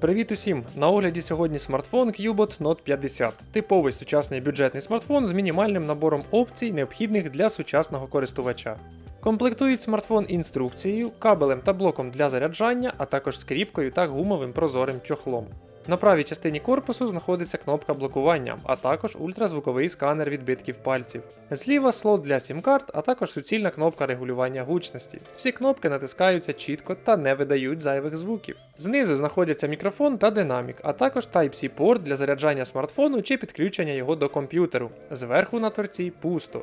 Привіт усім! На огляді сьогодні смартфон Qbot Note 50. Типовий сучасний бюджетний смартфон з мінімальним набором опцій, необхідних для сучасного користувача. Комплектують смартфон інструкцією, кабелем та блоком для заряджання, а також скріпкою та гумовим прозорим чохлом. На правій частині корпусу знаходиться кнопка блокування, а також ультразвуковий сканер відбитків пальців. Зліва слот для сім-карт, а також суцільна кнопка регулювання гучності. Всі кнопки натискаються чітко та не видають зайвих звуків. Знизу знаходяться мікрофон та динамік, а також Type-C порт для заряджання смартфону чи підключення його до комп'ютеру. Зверху на торці пусто.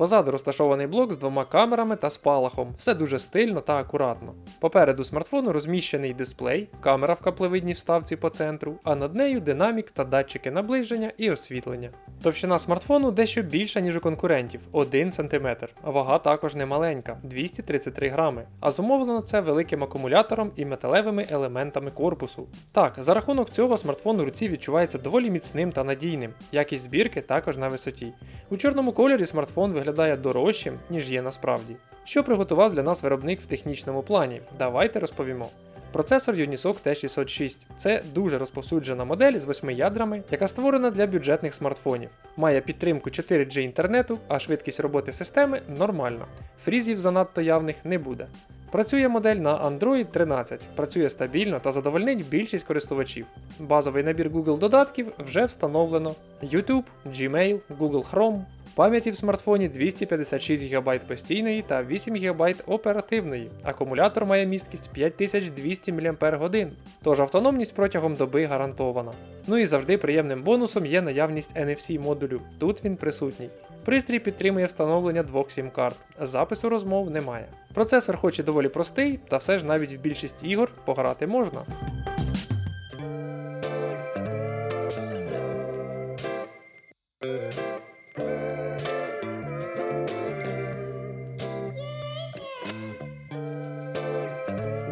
Позаду розташований блок з двома камерами та спалахом, все дуже стильно та акуратно. Попереду смартфону розміщений дисплей, камера в каплевидній вставці по центру, а над нею динамік та датчики наближення і освітлення. Товщина смартфону дещо більша, ніж у конкурентів 1 см. Вага також немаленька 233 грами. А зумовлено це великим акумулятором і металевими елементами корпусу. Так, за рахунок цього смартфон у руці відчувається доволі міцним та надійним. Якість збірки також на висоті. У чорному кольорі смартфон виглядає дорожчим, ніж є насправді. Що приготував для нас виробник в технічному плані? Давайте розповімо. Процесор Unisoc T606 це дуже розповсюджена модель з 8 ядрами, яка створена для бюджетних смартфонів. Має підтримку 4G інтернету, а швидкість роботи системи нормальна. Фрізів занадто явних не буде. Працює модель на Android 13, працює стабільно та задовольнить більшість користувачів. Базовий набір Google додатків вже встановлено: YouTube, Gmail, Google Chrome. Пам'яті в смартфоні 256 ГБ постійної та 8 ГБ оперативної. Акумулятор має місткість 5200 мАч, тож автономність протягом доби гарантована. Ну і завжди приємним бонусом є наявність NFC модулю. Тут він присутній. Пристрій підтримує встановлення двох сім-карт, запису розмов немає. Процесор хоч і доволі простий, та все ж навіть в більшість ігор пограти можна.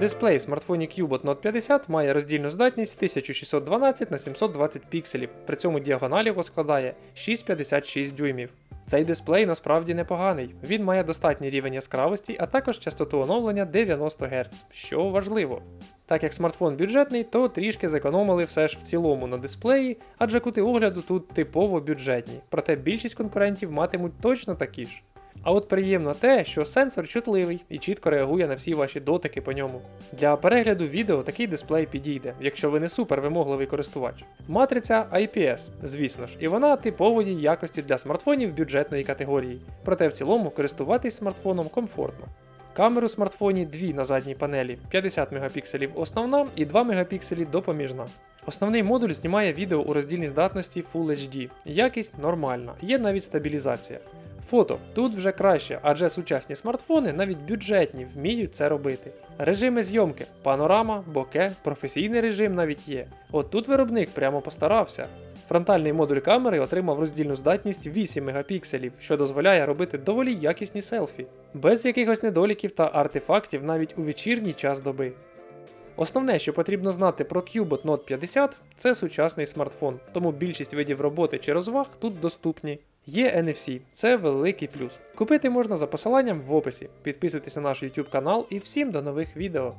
Дисплей в смартфоні Qbot Note 50 має роздільну здатність 1612 на 720 пікселів, при цьому діагональ його складає 6,56 дюймів. Цей дисплей насправді непоганий, він має достатній рівень яскравості, а також частоту оновлення 90 Гц, що важливо. Так як смартфон бюджетний, то трішки зекономили все ж в цілому на дисплеї, адже кути огляду тут типово бюджетні, проте більшість конкурентів матимуть точно такі ж. А от приємно те, що сенсор чутливий і чітко реагує на всі ваші дотики по ньому. Для перегляду відео такий дисплей підійде, якщо ви не супер вимогливий користувач. Матриця IPS, звісно ж, і вона типової якості для смартфонів бюджетної категорії, проте в цілому користуватись смартфоном комфортно. Камеру в смартфоні дві на задній панелі, 50 мегапікселів основна і 2 мегапікселі допоміжна. Основний модуль знімає відео у роздільній здатності Full HD. Якість нормальна, є навіть стабілізація. Фото тут вже краще, адже сучасні смартфони, навіть бюджетні, вміють це робити. Режими зйомки, панорама, боке, професійний режим навіть є. От тут виробник прямо постарався. Фронтальний модуль камери отримав роздільну здатність 8 мегапікселів, що дозволяє робити доволі якісні селфі, без якихось недоліків та артефактів навіть у вечірній час доби. Основне, що потрібно знати про Qbot Note 50, це сучасний смартфон, тому більшість видів роботи чи розваг тут доступні. Є NFC, це великий плюс. Купити можна за посиланням в описі. Підписуйтесь на наш YouTube канал і всім до нових відео.